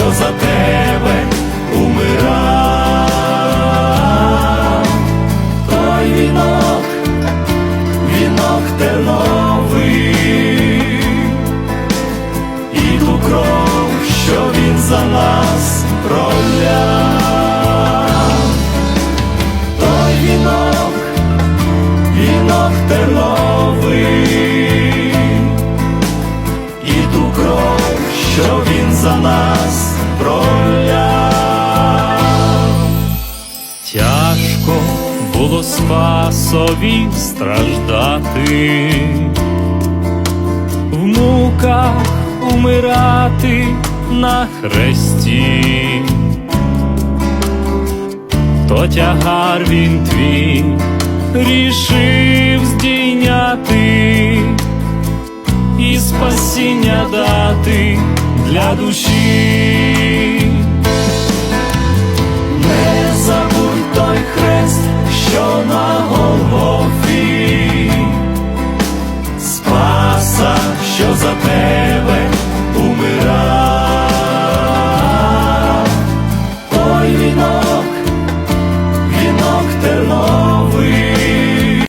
що за тебе умирав, той вінок, вінок терновий, і ту кров, що він за нас проляв, той вінок, вінок терновий, що він за нас проляв. Тяжко було спасові страждати, в муках умирати на хресті, то тягар він твій рішив здійняти і спасіння дати для душі, не забудь той хрест, що на голові, спаса, що за тебе.